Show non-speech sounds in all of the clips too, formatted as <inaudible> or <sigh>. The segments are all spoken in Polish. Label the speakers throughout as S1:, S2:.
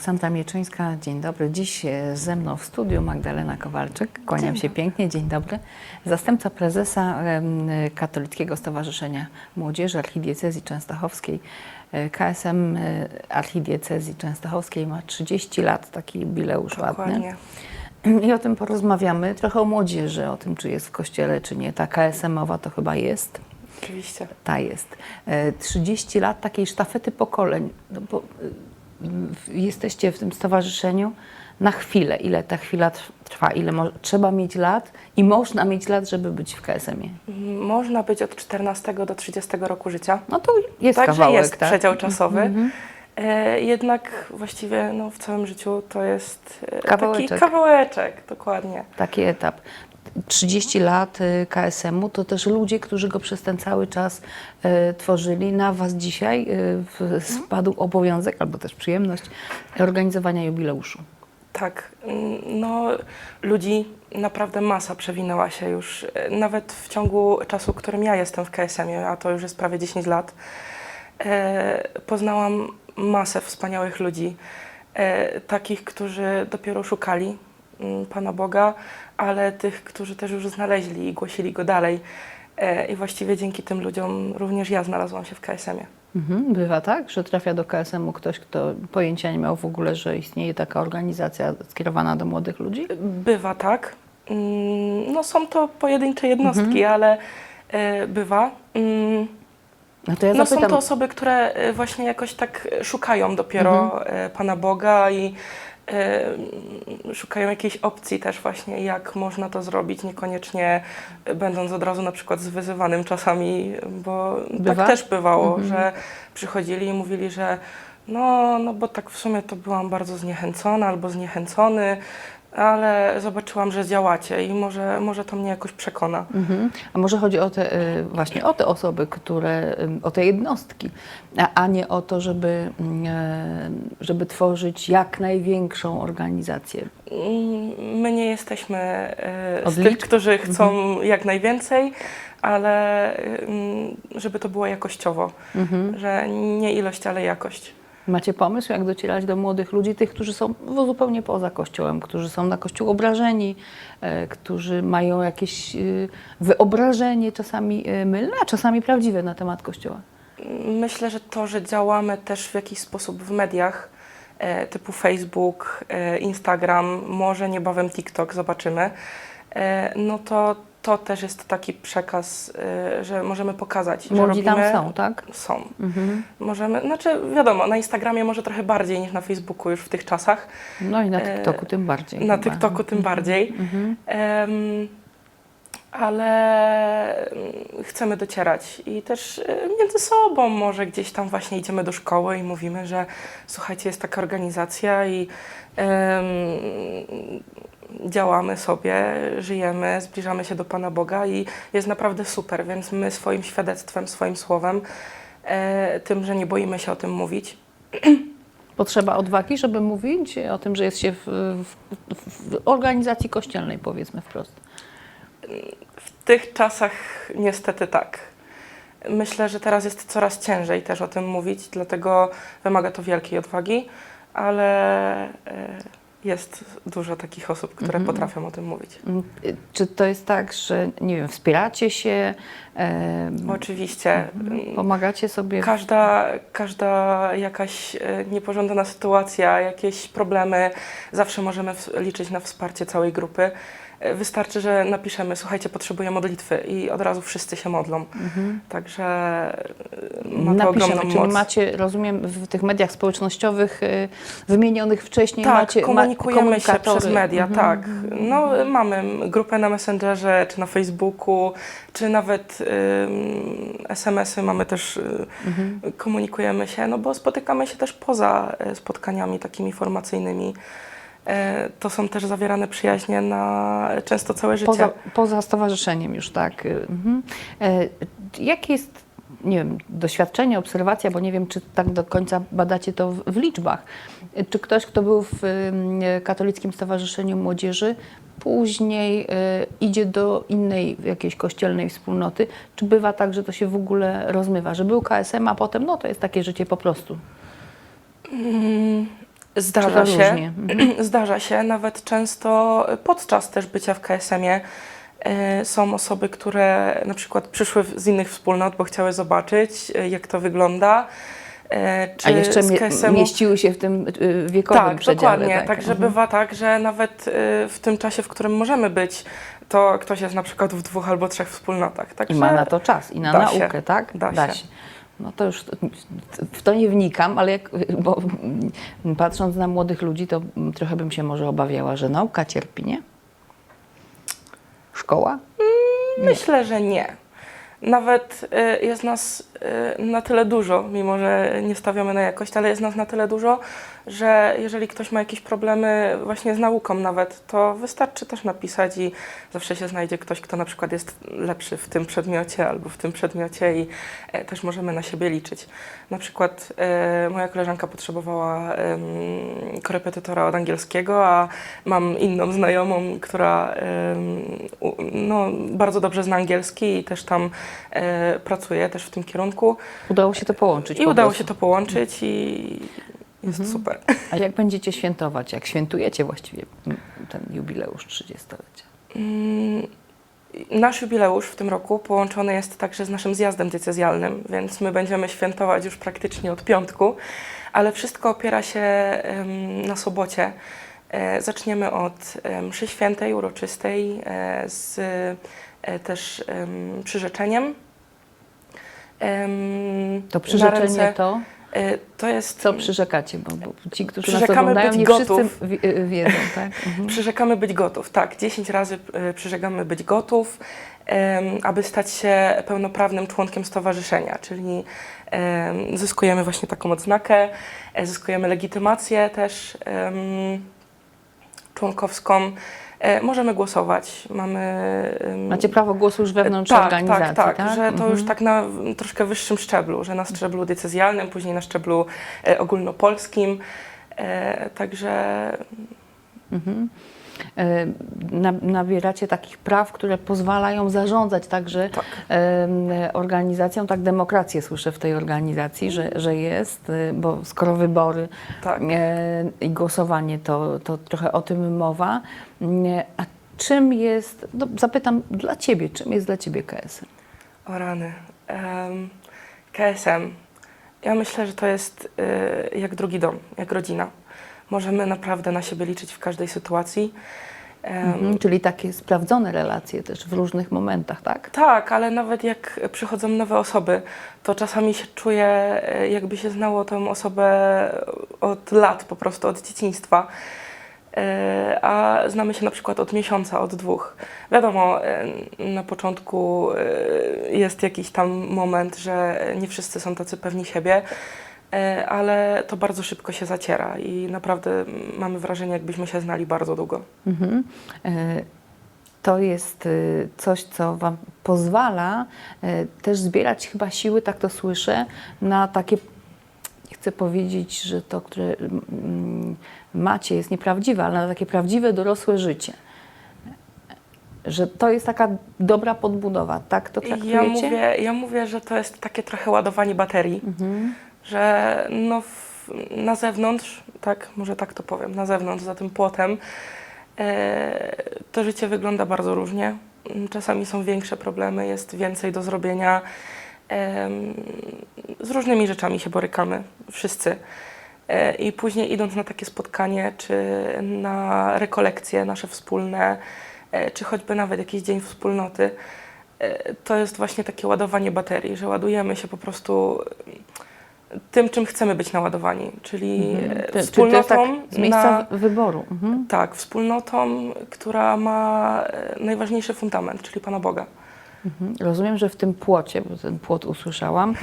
S1: Aleksandra Mieczyńska, dzień dobry. Dziś e, ze mną w studiu Magdalena Kowalczyk. Kłaniam się pięknie, dzień dobry. Zastępca prezesa Katolickiego Stowarzyszenia Młodzieży Archidiecezji Częstochowskiej. E, KSM e, Archidiecezji Częstochowskiej ma 30 lat, taki jubileusz ładny.
S2: Dokładnie. <clears throat>
S1: I o tym porozmawiamy. Trochę o młodzieży, o tym, czy jest w kościele, czy nie. Ta KSM-owa to chyba jest.
S2: Oczywiście.
S1: Ta jest. E, 30 lat takiej sztafety pokoleń. No bo, jesteście w tym stowarzyszeniu na chwilę. Ile ta chwila trw- trwa? Ile trzeba mieć lat i można mieć lat, żeby być w KSM-ie?
S2: M, Można być od 14 do 30 roku życia.
S1: No to jest
S2: Także
S1: kawałek,
S2: jest
S1: tak?
S2: przedział czasowy. E, jednak właściwie no, w całym życiu to jest e,
S1: Kawałeczek.
S2: taki kawałeczek, dokładnie.
S1: Taki etap. 30 lat y, KSM-u to też ludzie, którzy go przez ten cały czas y, tworzyli. Na Was dzisiaj w- spadł obowiązek, albo też przyjemność organizowania jubileuszu.
S2: Tak, mm, no ludzi naprawdę masa przewinęła się już, e, nawet w ciągu czasu, którym ja jestem w KSM-ie, a to już jest prawie 10 lat, e, poznałam masę wspaniałych ludzi, e, takich, którzy dopiero szukali Pana Boga, ale tych, którzy też już znaleźli i głosili Go dalej. E, I właściwie dzięki tym ludziom również ja znalazłam się w KSM-ie.
S1: Mhm. Bywa tak, że trafia do KSM-u ktoś, kto pojęcia nie miał w ogóle, że istnieje taka organizacja skierowana do młodych ludzi?
S2: Bywa tak. Mm, No są to pojedyncze jednostki, ale e, bywa. Mm,
S1: No to ja
S2: No są to osoby, które e, właśnie jakoś tak szukają dopiero e, Pana Boga i mm, szukają jakiejś opcji też właśnie, jak można to zrobić, niekoniecznie będąc od razu na przykład zwyzywanym czasami, bo
S1: Bywa?
S2: tak też bywało, że przychodzili i mówili, że no, no bo tak w sumie to byłam bardzo zniechęcona albo zniechęcony, ale zobaczyłam, że działacie i może, może to mnie jakoś przekona.
S1: Mhm. A może chodzi o te, y, właśnie o te osoby, które, ym, o te jednostki, a, a nie o to, żeby, e, żeby tworzyć jak największą organizację.
S2: Mm, My nie jesteśmy z tych, którzy chcą jak najwięcej, ale mm, żeby to było jakościowo, że nie ilość, ale jakość.
S1: Macie pomysł, jak docierać do młodych ludzi, tych, którzy są w- zupełnie poza Kościołem, którzy są na Kościół obrażeni, e, którzy mają jakieś e, wyobrażenie czasami e, mylne, a czasami prawdziwe na temat Kościoła?
S2: Myślę, że to, że działamy też w jakiś sposób w mediach typu Facebook, Instagram, może niebawem TikTok, zobaczymy, no to to też jest taki przekaz, e, że możemy pokazać, że
S1: Młodzi tam
S2: robimy-
S1: są, tak?
S2: Są.
S1: Mhm.
S2: Możemy, znaczy wiadomo, na Instagramie może trochę bardziej niż na Facebooku już w tych czasach.
S1: No i na
S2: E,
S1: TikToku tym bardziej.
S2: Na
S1: chyba.
S2: TikToku tym bardziej.
S1: Mhm.
S2: Em, ale mm, chcemy docierać i też e, między sobą może gdzieś tam właśnie idziemy do szkoły i mówimy, że słuchajcie, jest taka organizacja i em, działamy sobie, żyjemy, zbliżamy się do Pana Boga i jest naprawdę super, więc my swoim świadectwem, swoim słowem, e, tym, że nie boimy się o tym mówić, <clears throat>
S1: Potrzeba odwagi, żeby mówić o tym, że jest się w, w, w organizacji kościelnej, powiedzmy wprost.
S2: W tych czasach niestety tak. Myślę, że teraz jest coraz ciężej też o tym mówić, dlatego wymaga to wielkiej odwagi, ale e, jest dużo takich osób, które potrafią o tym mówić.
S1: Mm, Czy to jest tak, że nie wiem, wspieracie się, em,
S2: Oczywiście.
S1: pomagacie sobie?
S2: Każda, każda jakaś e, niepożądana sytuacja, jakieś problemy, zawsze możemy liczyć na wsparcie całej grupy. Wystarczy, że napiszemy, słuchajcie, potrzebuję modlitwy i od razu wszyscy się modlą. Także e, ma to
S1: Napiszemy,
S2: ogromną
S1: czyli
S2: moc.
S1: macie, rozumiem, w tych mediach społecznościowych y, wymienionych wcześniej
S2: Tak,
S1: macie ma-
S2: komunikujemy się
S1: komunikatory.
S2: przez media,
S1: Mhm.
S2: tak. No, mamy grupę na Messengerze, czy na Facebooku, czy nawet ym, SMS-y mamy też, y,
S1: Mhm.
S2: komunikujemy się, no bo spotykamy się też poza e, spotkaniami takimi formacyjnymi. E, To są też zawierane przyjaźnie na często całe życie.
S1: Poza, poza stowarzyszeniem już, tak. y, Mhm. E, Jakie jest, nie wiem, doświadczenie, obserwacja, bo nie wiem, czy tak do końca badacie to w, w liczbach. E, Czy ktoś, kto był w ym, Katolickim Stowarzyszeniu Młodzieży, później y, idzie do innej jakiejś kościelnej wspólnoty, czy bywa tak, że to się w ogóle rozmywa, że był KSM, a potem, no to jest takie życie po prostu.
S2: Mm, Zdarza się.
S1: Mhm. <clears throat>
S2: Zdarza się, nawet często podczas też bycia w KSM-ie e, są osoby, które na przykład przyszły z innych wspólnot, bo chciały zobaczyć, e, jak to wygląda. E, Czy
S1: A jeszcze
S2: KSM-u
S1: mieściły się w tym wiekowym
S2: tak,
S1: przedziale.
S2: dokładnie.
S1: tak.
S2: Także
S1: Mhm.
S2: bywa tak, że nawet w tym czasie, w którym możemy być, to ktoś jest na przykład w dwóch albo trzech wspólnotach. Także
S1: I ma na to czas i na
S2: da się.
S1: naukę, tak?
S2: Da się.
S1: No to już w to nie wnikam, ale jak, bo mm, patrząc na młodych ludzi, to mm, trochę bym się może obawiała, że nauka cierpi, nie? Szkoła?
S2: Myślę, że nie. Nawet y, jest nas y, na tyle dużo, mimo że nie stawiamy na jakość, ale jest nas na tyle dużo, że jeżeli ktoś ma jakieś problemy właśnie z nauką nawet, to wystarczy też napisać i zawsze się znajdzie ktoś, kto na przykład jest lepszy w tym przedmiocie albo w tym przedmiocie i e, też możemy na siebie liczyć. Na przykład e, moja koleżanka potrzebowała korepetytora od angielskiego, a mam inną znajomą, która no, bardzo dobrze zna angielski i też tam e, pracuje też w tym kierunku.
S1: Udało się to połączyć.
S2: I
S1: po
S2: udało
S1: prostu.
S2: się to połączyć i jest super.
S1: A jak będziecie świętować? Jak świętujecie właściwie ten jubileusz 30-lecia?
S2: Mm, Nasz jubileusz w tym roku połączony jest także z naszym zjazdem decyzjalnym, więc my będziemy świętować już praktycznie od piątku, ale wszystko opiera się na sobocie. E, Zaczniemy od em, mszy świętej, uroczystej, e, z e, też em, przyrzeczeniem. Em,
S1: To przyrzeczenie
S2: ręce-
S1: to,
S2: e, To jest
S1: co przyrzekacie? Bo, bo ci, którzy nas
S2: Przyrzekamy
S1: oglądają,
S2: być
S1: nie
S2: gotów.
S1: wszyscy wi- wiedzą, tak? <laughs> Mhm.
S2: Przyrzekamy być gotów, tak. 10 razy e, przyrzekamy być gotów, aby stać się pełnoprawnym członkiem stowarzyszenia, czyli em, zyskujemy właśnie taką odznakę, e, zyskujemy legitymację też członkowską. E, Możemy głosować, mamy...
S1: Macie prawo głosu już wewnątrz
S2: tak,
S1: organizacji,
S2: tak,
S1: tak?
S2: tak, że to
S1: Mhm.
S2: już tak na troszkę wyższym szczeblu, że na szczeblu decyzjalnym, później na szczeblu e, ogólnopolskim. E, także
S1: Mhm. E, na- Nabieracie takich praw, które pozwalają zarządzać także
S2: tak.
S1: organizacją, tak demokrację słyszę w tej organizacji, że, że jest, y, bo skoro wybory
S2: Tak.
S1: e, i głosowanie, to, to trochę o tym mowa. A czym jest, no zapytam dla Ciebie, czym jest dla Ciebie KSM?
S2: O rany. Em, KSM. Ja myślę, że to jest y, jak drugi dom, jak rodzina. Możemy naprawdę na siebie liczyć w każdej sytuacji.
S1: Mhm, czyli takie sprawdzone relacje też w różnych momentach, tak?
S2: Tak, ale nawet jak przychodzą nowe osoby, to czasami się czuje, e, jakby się znało tę osobę od lat, po prostu od dzieciństwa. E, A znamy się na przykład od miesiąca, od dwóch. Wiadomo, e, na początku jest jakiś tam moment, że nie wszyscy są tacy pewni siebie, ale to bardzo szybko się zaciera i naprawdę mamy wrażenie, jakbyśmy się znali bardzo długo.
S1: Mhm. E, To jest y, coś, co Wam pozwala e, też zbierać chyba siły, tak to słyszę, na takie, nie chcę powiedzieć, że to, które macie jest nieprawdziwe, ale na takie prawdziwe dorosłe życie. Że to jest taka dobra podbudowa, tak to traktujecie?
S2: Ja mówię, ja mówię, że to jest takie trochę ładowanie baterii.
S1: Mhm.
S2: Że no w, na zewnątrz, tak, może tak to powiem, na zewnątrz, za tym płotem, e, to życie wygląda bardzo różnie. Czasami są większe problemy, jest więcej do zrobienia. Em, z różnymi rzeczami się borykamy, wszyscy. E, I później idąc na takie spotkanie, czy na rekolekcje nasze wspólne, e, czy choćby nawet jakiś dzień wspólnoty, e, to jest właśnie takie ładowanie baterii, że ładujemy się po prostu tym, czym chcemy być naładowani, czyli
S1: Mhm.
S2: wspólnotą,
S1: tak z miejsca
S2: na,
S1: wyboru? Mhm.
S2: tak, wspólnotą, która ma e, najważniejszy fundament, czyli Pana Boga.
S1: Mhm. Rozumiem, że w tym płocie, bo ten płot usłyszałam,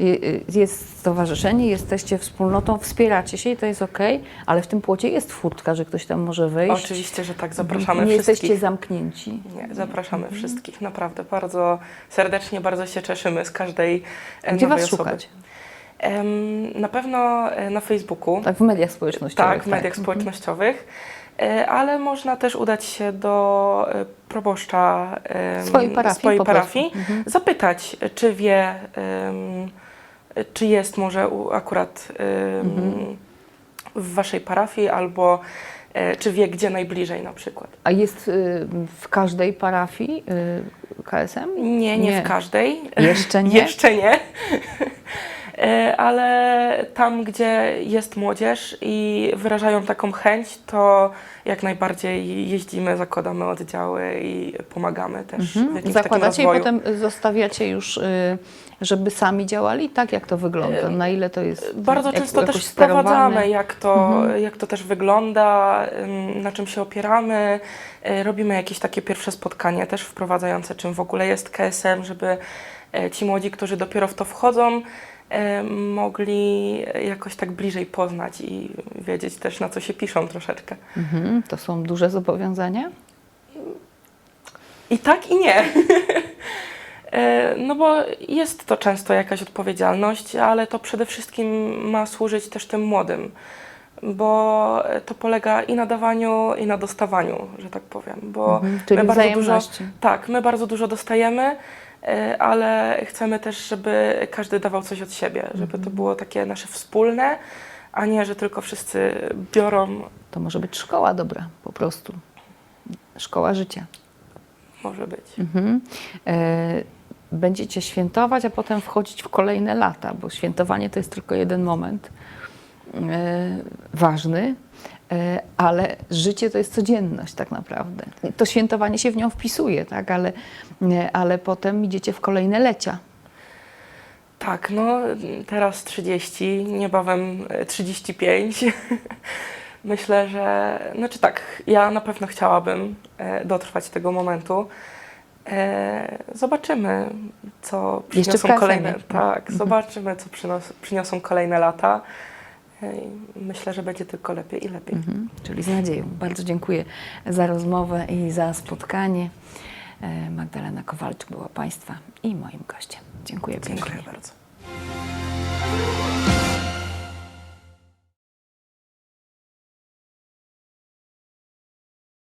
S1: y- jest stowarzyszenie, jesteście wspólnotą, wspieracie się i to jest ok, ale w tym płocie jest furtka, że ktoś tam może wejść.
S2: Oczywiście, że tak,
S1: Mhm.
S2: zapraszamy
S1: Nie
S2: wszystkich.
S1: jesteście zamknięci.
S2: Nie, zapraszamy wszystkich, naprawdę bardzo serdecznie, bardzo się cieszymy z każdej e,
S1: Gdzie
S2: nowej
S1: Was
S2: osoby.
S1: szukać?
S2: Na pewno e, na Facebooku.
S1: Tak, w mediach społecznościowych.
S2: Tak, w mediach
S1: Mhm.
S2: społecznościowych. E, Ale można też udać się do e, proboszcza
S1: Swojej parafii
S2: swojej parafii
S1: Mhm.
S2: zapytać, czy wie, czy jest może akurat
S1: Mhm.
S2: w waszej parafii albo czy wie, gdzie najbliżej na przykład.
S1: A jest y, w każdej parafii y, KSM?
S2: Nie, nie,
S1: Nie.
S2: w każdej.
S1: Jeszcze nie? <laughs>
S2: Jeszcze nie. <laughs> E, Ale tam, gdzie jest młodzież i wyrażają taką chęć, to jak najbardziej jeździmy, zakładamy oddziały i pomagamy też w
S1: Mhm.
S2: jakimś takim
S1: Zakładacie i potem zostawiacie już, y, żeby sami działali? Tak, jak to wygląda? Na ile to jest
S2: Bardzo
S1: jak-
S2: często też wprowadzamy,
S1: sterowane?
S2: jak to,
S1: Mhm.
S2: jak to też wygląda, na czym się opieramy. Y, Robimy jakieś takie pierwsze spotkanie też wprowadzające, czym w ogóle jest KSM, żeby e, ci młodzi, którzy dopiero w to wchodzą, e, mogli jakoś tak bliżej poznać i wiedzieć też, na co się piszą troszeczkę.
S1: Mhm. To są duże zobowiązania?
S2: I tak, i nie. <laughs> E, No bo jest to często jakaś odpowiedzialność, ale to przede wszystkim ma służyć też tym młodym, bo to polega i na dawaniu, i na dostawaniu, że tak powiem. Bo
S1: Mhm.
S2: My bardzo dużo, tak, my bardzo dużo dostajemy, e, ale chcemy też, żeby każdy dawał coś od siebie, żeby
S1: Mhm.
S2: to było takie nasze wspólne, a nie, że tylko wszyscy biorą,
S1: To może być szkoła dobra, po prostu. Szkoła życia.
S2: może być.
S1: Mhm. E, będziecie świętować, a potem wchodzić w kolejne lata, bo świętowanie to jest tylko jeden moment e, ważny, e, ale życie to jest codzienność tak naprawdę. To świętowanie się w nią wpisuje, tak? ale, e, ale potem idziecie w kolejne lecia.
S2: Tak, no teraz 30, niebawem e, 35. <laughs> Myślę, że, znaczy tak, ja na pewno chciałabym e, dotrwać tego momentu. E, zobaczymy, co przyniosą kolejne.
S1: Mhm.
S2: Tak, zobaczymy, co przynos, przyniosą kolejne lata. Myślę, że będzie tylko lepiej i lepiej.
S1: Mhm, czyli z nadzieją. Bardzo dziękuję za rozmowę i za spotkanie. E, Magdalena Kowalczyk była Państwa i moim gościem. Dziękuję, dziękuję pięknie.
S2: Dziękuję bardzo.